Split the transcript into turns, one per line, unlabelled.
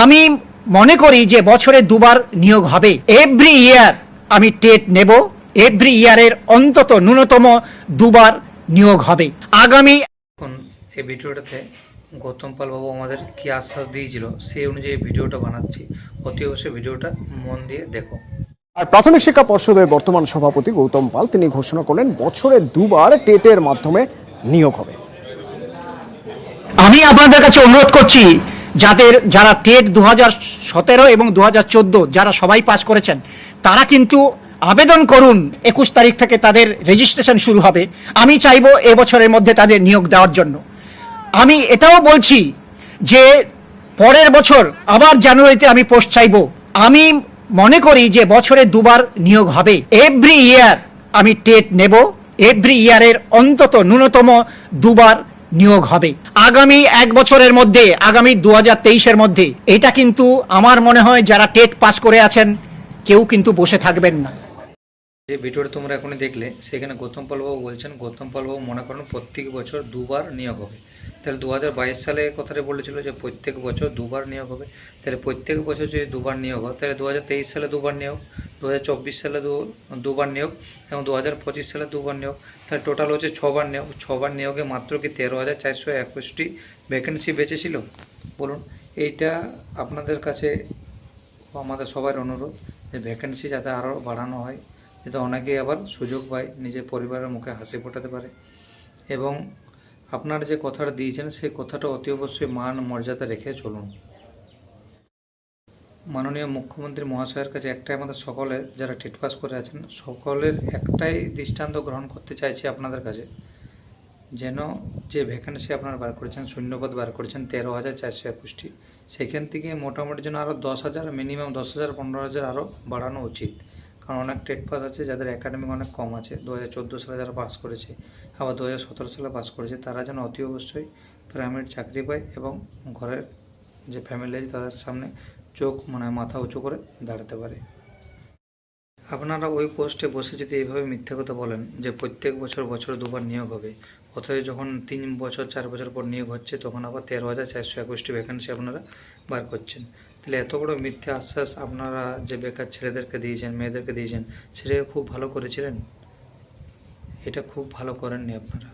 আমি মনে করি যে বছরে দুবার নিয়োগ হবে। এভরি ইয়ার আমি টেট নেব। এভরি ইয়ারের অন্তত ন্যূনতম দুবার নিয়োগ হবে। আগামী
এখন এই ভিডিওটাতে গৌতম পাল বাবু আমাদের কি আশ্বাস দিয়েছিল সেই অনুযায়ী ভিডিওটা বানাচ্ছি। অতি অবশ্যই ভিডিওটা মন দিয়ে দেখো
আর প্রাথমিক শিক্ষা পর্ষদের বর্তমান সভাপতি গৌতম পাল তিনি ঘোষণা করলেন বছরে দুবার টেটের মাধ্যমে নিয়োগ হবে।
আমি আপনাদের কাছে অনুরোধ করছি যাদের যারা টেট দু সতেরো এবং দু হাজার চোদ্দ যারা সবাই পাস করেছেন, তারা কিন্তু আবেদন করুন একুশ তারিখ থেকে তাদের রেজিস্ট্রেশন শুরু হবে। আমি চাইব এবছরের মধ্যে তাদের নিয়োগ দেওয়ার জন্য। আমি এটাও বলছি যে পরের বছর, আবার জানুয়ারিতে আমি পোস্ট চাইব। আমি মনে করি যে বছরে দুবার নিয়োগ হবে। এভরি ইয়ার আমি টেট নেব। এভরি ইয়ারের অন্তত ন্যূনতম দুবার নিয়োগ হবে। আগামী এক বছরের মধ্যে, আগামী দু হাজার মধ্যে, এটা কিন্তু আমার মনে হয় যারা টেট পাস করে আছেন, কেউ কিন্তু বসে থাকবেন না।
যে ভিডিওটা তোমরা এখনই দেখলে, সেখানে গৌতম পালবাবু বলছেন, গৌতম পালবাবু মনে করেন প্রত্যেক বছর দুবার নিয়োগ হবে। তাহলে দু হাজার বাইশ সালে কথাটা বলেছিল যে প্রত্যেক বছর দুবার নিয়োগ হবে। তাহলে প্রত্যেক বছর যদি দুবার নিয়োগ হয়, তাহলে দু হাজার তেইশ সালে দুবার নিয়োগ। দু হাজার চব্বিশ সালে দু- দুবার নিয়োগ এবং দু হাজার পঁচিশ সালে দুবার নিয়োগ। তাহলে টোটাল হচ্ছে ছবার নিয়োগ। ছবার নিয়োগে মাত্র কি তেরো হাজার চারশো একুশটি ভ্যাকেন্সি বেঁচেছিল? বলুন, এইটা আপনাদের কাছে আমাদের সবার অনুরোধ যে ভ্যাকেন্সি যাতে আরও বাড়ানো হয়, যাতে অনেকেই আবার সুযোগ পায় নিজের পরিবারের মুখে হাসি ফোটাতে পারে। এবং আপনারা যে কথাটা দিয়েছেন, সেই কথাটা অতি অবশ্যই মান মর্যাদা রেখে চলুন। মাননীয় মুখ্যমন্ত্রী মহাশয়ের কাছে একটাই আমাদের সকলের, যারা টেট পাস করে আছেন, সকলের একটাই দৃষ্টান্ত গ্রহণ করতে চাইছি আপনাদের কাছে। যেন যে ভ্যাকেন্সি আপনারা বার করেছেন, শূন্যপদ বার করেছেন, তেরো হাজার চারশো একুশটি, সেখান থেকে মোটামুটি যেন আরও দশ হাজার মিনিমাম দশ হাজার, পনেরো হাজার আরও বাড়ানো উচিত। কারণ অনেক টেট পাস আছে, যাদের একাডেমিক অনেক কম আছে, দু হাজার চোদ্দ সালে যারা পাস করেছে, আবার দু হাজার সতেরো সালে পাস করেছে, তারা যেন অতি অবশ্যই প্রাইভেট চাকরি পায় এবং ঘরের যে ফ্যামিলি আছে, তাদের সামনে চোখ মানে মাথা উঁচু করে দাঁড়াতে পারে। আপনারা ওই পোস্টে বসে যদি এইভাবে মিথ্যে কথা বলেন যে প্রত্যেক বছর বছর দুবার নিয়োগ হবে, অথচ যখন তিন বছর, চার বছর পর নিয়োগ হচ্ছে, তখন আবার তেরো হাজার চারশো একুশটি ভ্যাকেন্সি আপনারা বার করছেন। তাহলে এত বড় মিথ্যে আশ্বাস আপনারা যে বেকার ছেলেদেরকে দিয়েছেন, মেয়েদেরকে দিয়েছেন সেটা খুব ভালো করেছিলেন? এটা খুব ভালো করেননি আপনারা।